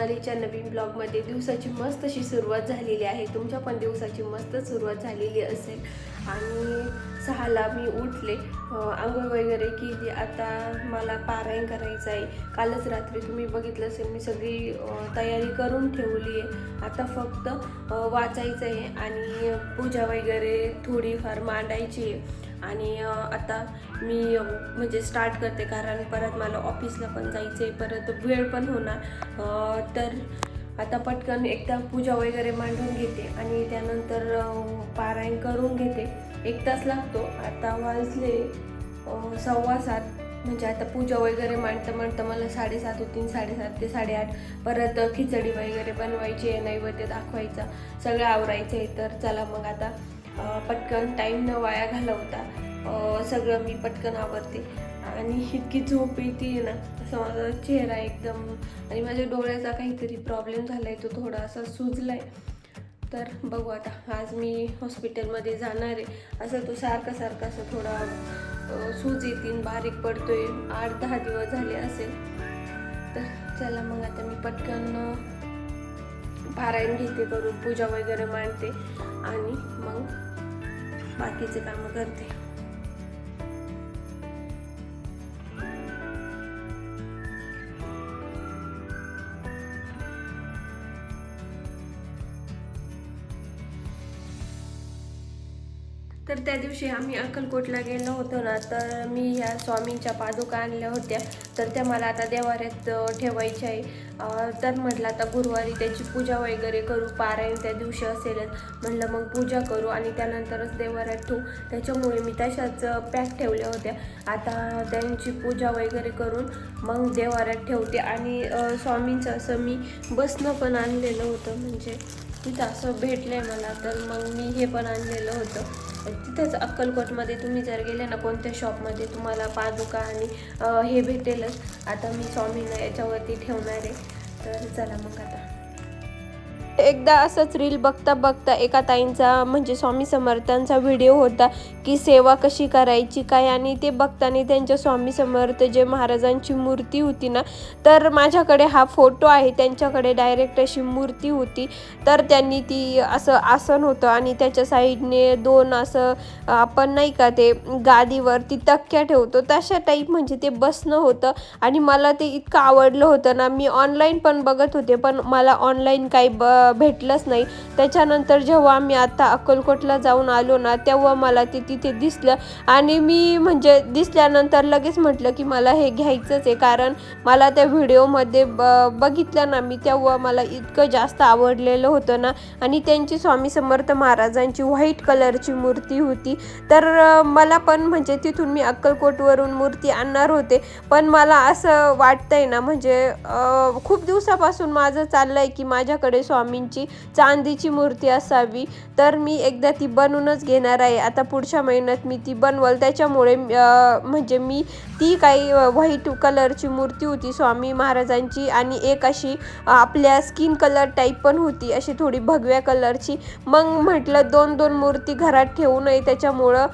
Everyone नवीन ब्लॉगमध्ये दिवसाची मस्त अशी सुरुवात झालेली आहे. तुमच्या पण दिवसाची मस्त सुरुवात झालेली असेल. आणि सहाला मी उठले. आंघोळ वगैरे केली. आता मला पारायण करायचं आहे. कालच रात्री तुम्ही बघितलं असेल मी सगळी तयारी करून ठेवली आहे. आता फक्त वाचायचं आहे. आणि पूजा वगैरे थोडीफार मांडायची आहे. आणि आता मी म्हणजे स्टार्ट करते कारण परत मला ऑफिसला पण जायचं आहे परत वेळ पण होणार. तर आता पटकन एकदा पूजा वगैरे मांडून घेते आणि त्यानंतर पारायण करून घेते. एक तास लागतो. आता वाजले सव्वा सात. म्हणजे आता पूजा वगैरे मांडतं मांडता मला साडेसात होतीन साडेसात ते साडेआठ. परत खिचडी वगैरे बनवायची आहे नैवेद्य दाखवायचा सगळं आवरायचं आहे तर चला मग आता पटकन टाईम न वाया घालवता सगळं मी पटकन आवरते. आणि इतकी झोप येते ना असं माझा चेहरा एकदम आणि माझ्या डोळ्याचा काहीतरी प्रॉब्लेम झाला आहे तो थोडासा सुजला आहे तर बघू आता आज मी हॉस्पिटलमध्ये जाणार आहे. असं तो सारखं सारखं असं थोडा सूज येतील बारीक पडतोय आठ दहा दिवस झाले असेल. तर चला मग आता मी पटकन पारायण घेते करून पूजा वगैरे मांडते. आणि मग बाकीचे कामं करते. तर त्या दिवशी आम्ही अक्कलकोटला गेलो होतो ना तर मी ह्या स्वामींच्या पादुका आणल्या होत्या. तर त्या मला आता देवाऱ्यात ठेवायच्या आहे. तर म्हटलं आता गुरुवारी त्याची पूजा वगैरे करू पारायण त्या दिवशी असेलच म्हटलं मग पूजा करू आणि त्यानंतरच देवाऱ्यात ठेवू. त्याच्यामुळे मी तशाच पॅक ठेवल्या होत्या. आता त्यांची पूजा वगैरे करून मग देवाऱ्यात ठेवते आणि स्वामींचं असं मी बसणं पण आणलेलं होतं. म्हणजे तिथं असं भेटलं आहे मला तर मग मी हे पण आणलेलं होतं. तिथंच अक्कलकोटमध्ये तुम्ही जर गेले ना कोणत्या शॉपमध्ये तुम्हाला पादुका आणि हे भेटेलच. आता मी स्वामींना याच्यावरती ठेवणार आहे. तर चला मग आता. एकदा असंच रील बघता बघता एका ताईंचा म्हणजे स्वामी समर्थांचा व्हिडिओ होता की सेवा कशी करायची काय आणि ते बघताना त्यांच्या स्वामी समर्थ जे महाराजांची मूर्ती होती ना तर माझ्याकडे हा फोटो आहे त्यांच्याकडे डायरेक्ट अशी मूर्ती होती. तर त्यांनी ती असं आसन होतं आणि त्याच्या साईडने दोन असं आपण नाही का ते गादीवरती तक्क्या ठेवतो. तशा टाईप म्हणजे ते बसणं होतं आणि मला ते इतकं आवडलं होतं ना मी ऑनलाईन पण बघत होते पण मला ऑनलाईन काही ब भेटलंच नाही. त्याच्यानंतर जेव्हा आम्ही आता अक्कलकोटला जाऊन आलो ना तेव्हा मला ते तिथे दिसलं. आणि मी म्हणजे दिसल्यानंतर लगेच म्हटलं की मला हे घ्यायचंच आहे. कारण मला त्या व्हिडिओमध्ये ब बघितलं ना मी तेव्हा मला इतकं जास्त आवडलेलं होतं ना. आणि त्यांची स्वामी समर्थ महाराजांची व्हाईट कलरची मूर्ती होती. तर मला पण म्हणजे तिथून मी अक्कलकोटवरून मूर्ती आणणार होते. पण मला असं वाटतंय ना म्हणजे खूप दिवसापासून माझं चाललं आहे की माझ्याकडे स्वामी स्वामींची चांदीची मूर्ती असावी. तर मी एकदा ती बनवूनच घेणार आहे. आता पुढच्या महिन्यात मी ती बनवल. त्याच्यामुळे म्हणजे मी ती काही व्हाईट कलरची मूर्ती होती स्वामी महाराजांची आणि एक अशी आपल्या स्किन कलर टाईप पण होती. अशी थोडी भगव्या कलरची. मग म्हटलं दोन दोन मूर्ती घरात ठेवू नये. त्याच्यामुळं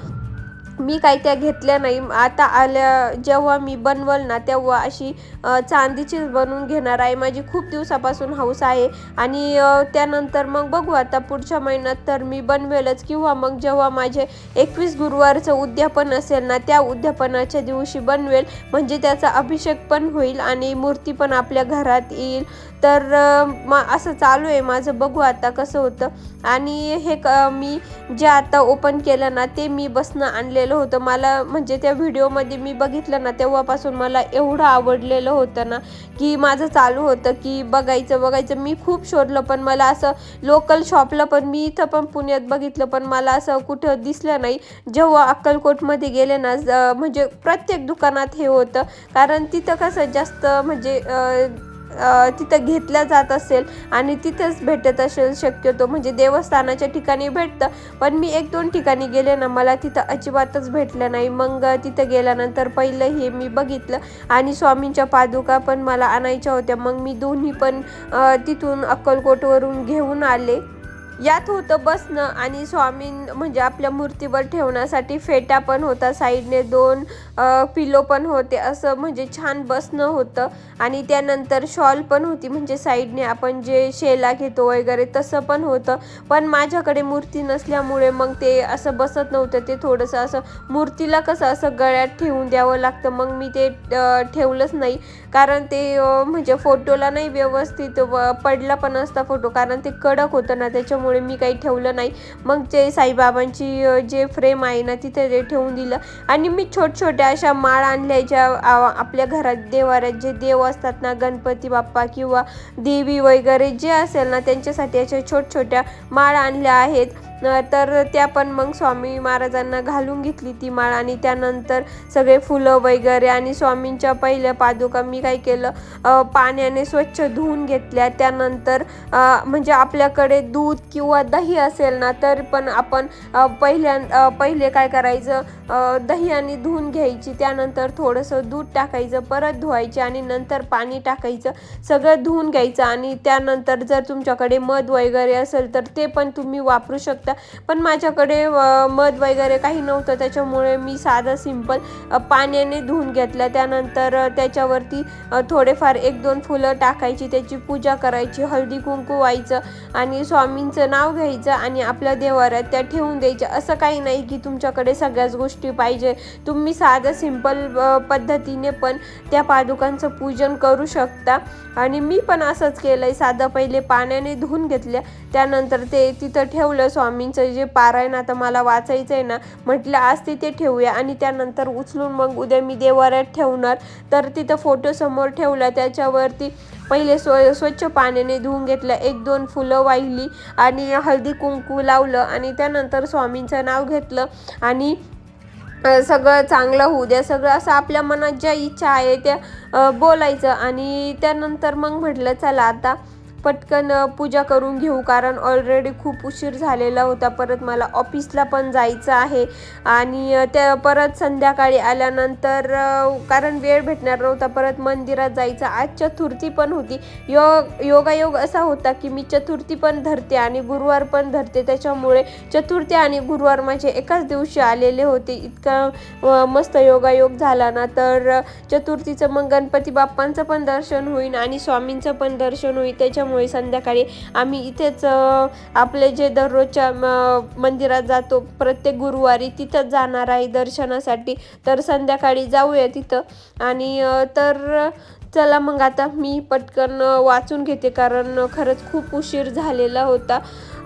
मी काही त्या घेतल्या नाही. आता आल्या जेव्हा मी बनवल ना तेव्हा अशी चांदीचीच बनवून घेणार आहे. माझी खूप दिवसापासून हौस आहे. आणि त्यानंतर मग बघू आता पुढच्या महिन्यात तर मी बनवेलच. किंवा मग जेव्हा माझे एकवीस गुरुवारचं उद्यापन असेल ना त्या उद्यापनाच्या दिवशी बनवेल. म्हणजे त्याचा अभिषेक पण होईल आणि मूर्ती पण आपल्या घरात येईल. तर अ, असं चालू आहे. माझं बघू आता कसं होतं. आणि हे क मी जे आता ओपन केलं ना ते मी बसणं आणलेलं होतं. मला म्हणजे त्या व्हिडिओमध्ये मी बघितलं ना तेव्हापासून मला एवढं आवडलेलं होतं ना की माझं चालू होतं की बघायचं बघायचं. मी खूप शोधलं पण मला असं लोकल शॉपला पण मी इथं पण पुण्यात बघितलं पण मला असं कुठं दिसलं नाही. जेव्हा अक्कलकोटमध्ये गेले ना म्हणजे प्रत्येक दुकानात हे होतं. कारण तिथं कसं जास्त म्हणजे तिथं घेतल्या जात असेल आणि तिथेच भेटत असेल शक्यतो. म्हणजे देवस्थानाच्या ठिकाणी भेटतं पण मी एक दोन ठिकाणी गेले ना मला तिथं अजिबातच भेटलं नाही. मग तिथं गेल्यानंतर पहिलं हे मी बघितलं आणि स्वामींच्या पादुका पण मला आणायच्या होत्या. मग मी दोन्ही पण तिथून अक्कलकोटवरून घेऊन आले. यात होतं बसणं आणि स्वामी म्हणजे आपल्या मूर्तीवर ठेवण्यासाठी फेटा पण होता साईडने दोन पिलो पण होते असं म्हणजे छान बसणं होतं. आणि त्यानंतर शॉल पण होती म्हणजे साईडने आपण जे शेला घेतो वगैरे तसं पण होतं. पण माझ्याकडे मूर्ती नसल्यामुळे मग ते असं बसत नव्हतं ते थोडंसं असं मूर्तीला कसं असं गळ्यात ठेवून द्यावं लागतं मग मी ते ठेवलंच नाही. कारण ते म्हणजे फोटोला नाही व्यवस्थित पडला पण असता फोटो. कारण ते कडक होतं ना त्याच्यामुळे मी काही ठेवलं नाही. मग ते साईबाबांची जे फ्रेम आहे ना तिथे ते ठेवून दिलं. आणि मी छोट छोट्या अशा माळ आणल्या ज्या आपल्या घरात देवाऱ्यात जे देव असतात ना गणपती बाप्पा किंवा देवी वगैरे जे असेल ना त्यांच्यासाठी अशा छोट छोट्या माळ आणल्या आहेत. तर त्या पण मग स्वामी महाराजांना घालून घेतली ती माळ आणि त्यानंतर सगळे फुलं वगैरे आणि स्वामींच्या पहिल्या पादुका मी काय केलं पाण्याने स्वच्छ धुवून घेतल्या. त्यानंतर म्हणजे आपल्याकडे दूध किंवा दही असेल ना तर पण आपण पहिल्या पहिले काय करायचं दही आणि धुवून घ्यायची. त्यानंतर थोडंसं दूध टाकायचं परत धुवायचे आणि नंतर पाणी टाकायचं सगळं धुवून घ्यायचं. आणि त्यानंतर जर तुमच्याकडे मध वगैरे असेल तर ते पण तुम्ही वापरू शकता. पण माझ्याकडे मध वगैरे काही नव्हतं. त्याच्यामुळे मी साधं सिंपल पाण्याने धुवून घेतलं. त्यानंतर त्याच्यावरती थोडेफार एक दोन फुलं टाकायची. त्याची पूजा करायची. हळदी कुंकू व्हायचं आणि स्वामींचं नाव घ्यायचं आणि आपल्या देवाऱ्यात त्या ठेवून द्यायच्या. असं काही नाही की तुमच्याकडे सगळ्याच गोष्टी पाहिजे. तुम्ही साधं सिंपल पद्धतीने पण त्या पादुकांचं पूजन करू शकता. आणि मी पण असंच केलं आहे साधं पहिले पाण्याने धुवून घेतल्या. त्यानंतर ते तिथं ठेवलं स्वामी स्वामींचं जे पारायण आता मला वाचायचं आहे ना म्हटलं आज तिथे ठेवूया आणि त्यानंतर उचलून मग उद्या मी देवाऱ्यात ठेवणार. तर तिथं फोटो समोर ठेवला त्याच्यावरती पहिले स्व स्वच्छ पाण्याने धुवून घेतलं एक दोन फुलं वाहिली आणि हळदी कुंकू लावलं आणि त्यानंतर स्वामींचं नाव घेतलं आणि सगळं चांगलं होऊ द्या सगळं असं आपल्या मनात ज्या इच्छा आहे त्या बोलायचं आणि त्यानंतर मग म्हटलं चला आता पटकन पूजा करून घेऊ कारण ऑलरेडी खूप उशीर झालेला होता. परत मला ऑफिसला पण जायचं आहे. आणि त्या परत संध्याकाळी आल्यानंतर कारण वेळ भेटणार नव्हता परत मंदिरात जायचं. आज चतुर्थी पण होती. योग योगायोग असा होता की मी चतुर्थी पण धरते आणि गुरुवार पण धरते. त्याच्यामुळे चतुर्थी आणि गुरुवार माझे एकाच दिवशी आलेले होते. इतका मस्त योगायोग झाला ना तर चतुर्थीचं मग गणपती बाप्पांचं पण दर्शन होईल आणि स्वामींचं पण दर्शन होईल. त्याच्यामुळे त्यामुळे संध्याकाळी आम्ही इथेच आपले जे दररोजच्या मंदिरात जातो प्रत्येक गुरुवारी तिथंच जाणार आहे दर्शनासाठी. तर संध्याकाळी जाऊया तिथं. आणि तर चला मग आता मी पटकन वाचून घेते कारण खरंच खूप उशीर झालेला होता.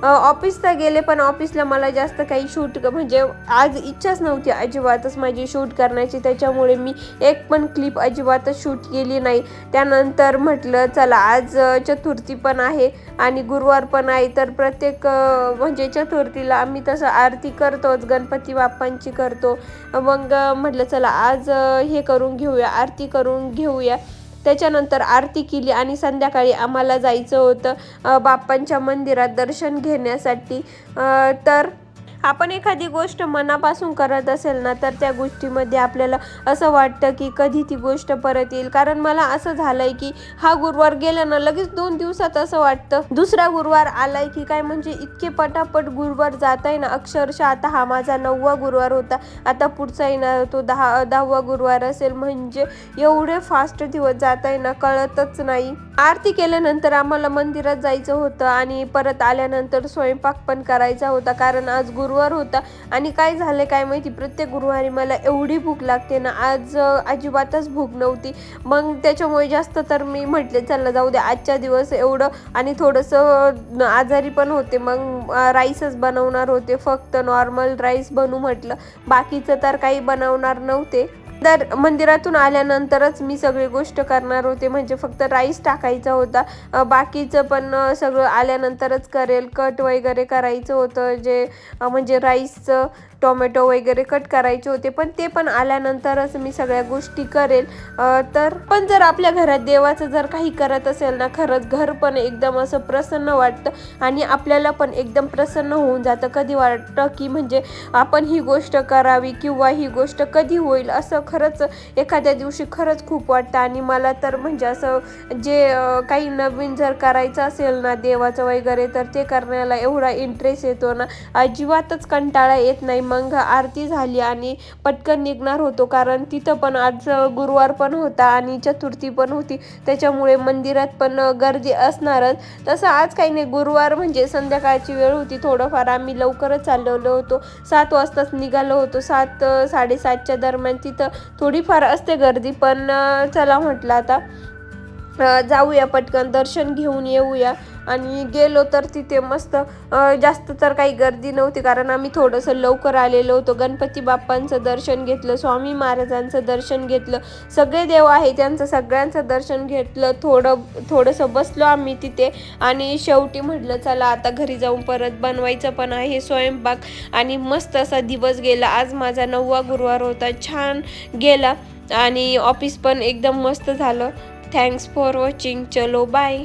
ऑफिसला गेले पण ऑफिसला मला जास्त काही शूट म्हणजे आज इच्छाच नव्हती अजिबातच माझी शूट करण्याची. त्याच्यामुळे मी एक पण क्लिप अजिबातच शूट केली नाही. त्यानंतर म्हटलं चला आज चतुर्थी पण आहे आणि गुरुवार पण आहे. तर प्रत्येक म्हणजे चतुर्थीला आम्ही तसं आरती करतोच गणपती बाप्पांची करतो. मग म्हटलं चला आज हे करून घेऊया आरती करून घेऊया. त्याच्यानंतर आरती केली आणि संध्याकाळी आम्हाला जायचं होतं बाप्पांच्या मंदिरात दर्शन घेण्यासाठी. तर आपण एखादी गोष्ट मनापासून करत असेल ना तर त्या गोष्टीमध्ये आपल्याला असं वाटतं की कधी ती गोष्ट परत येईल. कारण मला असं झालंय की हा गुरुवार गेला ना लगेच दोन दिवसात असं वाटतं. दुसरा गुरुवार आलाय की काय म्हणजे इतके पटापट गुरुवार जात आहे ना. अक्षरशः आता हा माझा नववा गुरुवार होता. आता पुढचा येणार तो दहा दहावा गुरुवार असेल म्हणजे एवढे फास्ट दिवस जात आहे ना कळतच नाही. आरती केल्यानंतर आम्हाला मंदिरात जायचं होतं आणि परत आल्यानंतर स्वयंपाक पण करायचा होता. कारण आज गुरु गुरुवार होता. आणि काय झालं काय माहिती? प्रत्येक गुरुवारी मला एवढी भूक लागते ना आज अजिबातच भूक नव्हती. मग त्याच्यामुळे जास्त तर मी म्हटले चला जाऊ दे आजच्या दिवस एवढं. आणि थोडंसं आजारी पण होते. मग राईसच बनवणार होते. फक्त नॉर्मल राईस बनू म्हटलं. बाकीचं तर काही बनवणार नव्हते. तर मंदिरातून आल्यानंतरच मी सगळी गोष्ट करणार होते. म्हणजे फक्त राईस टाकायचा होता. बाकीचं पण सगळं आल्यानंतरच करेल. कट वगैरे करायचं होतं. जे म्हणजे राईसचं टोमॅटो वगैरे कट करायचे होते पण ते पण आल्यानंतरच मी सगळ्या गोष्टी करेल. तर पण जर आपल्या घरात देवाचं जर काही करत असेल ना खरंच घर पण एकदम असं प्रसन्न वाटतं आणि आपल्याला पण एकदम प्रसन्न होऊन जातं. कधी वाटतं की म्हणजे आपण ही गोष्ट करावी किंवा ही गोष्ट कधी होईल असं खरंच एखाद्या दिवशी खरंच खूप वाटतं. आणि मला तर म्हणजे असं जे काही नवीन जर करायचं असेल ना देवाचं वगैरे तर ते करण्याला एवढा इंटरेस्ट येतो ना अजिबातच कंटाळा येत नाही. मग आरती झाली आणि पटकन निघणार होतो. कारण तिथं पण आज गुरुवार पण होता आणि चतुर्थी पण होती. त्याच्यामुळे मंदिरात पण गर्दी असणारच. तसं आज काही नाही. गुरुवार म्हणजे संध्याकाळची वेळ होती. थोडंफार आम्ही लवकरच चाललेलो होतो. सात वाजताच निघालो होतो. सात साडेसातच्या दरम्यान तिथं थोडीफार असते गर्दी. पण चला म्हटलं आता जाऊया पटकन. दर्शन घेऊन येऊया. आणि गेलो तर तिथे मस्त जास्त तर काही गर्दी नव्हती कारण आम्ही थोडंसं लवकर आलेलो होतो. गणपती बाप्पांचं दर्शन घेतलं स्वामी महाराजांचं दर्शन घेतलं सगळे देव आहे त्यांचं सगळ्यांचं दर्शन घेतलं. थोडं थोडंसं बसलो आम्ही तिथे आणि शेवटी म्हटलं चला आता घरी जाऊन परत बनवायचं पण आहे स्वयंपाक. आणि मस्त असा दिवस गेला. आज माझा नववा गुरुवार होता. छान गेला आणि ऑफिस पण एकदम मस्त झालं. थँक्स फॉर वॉचिंग चलो बाय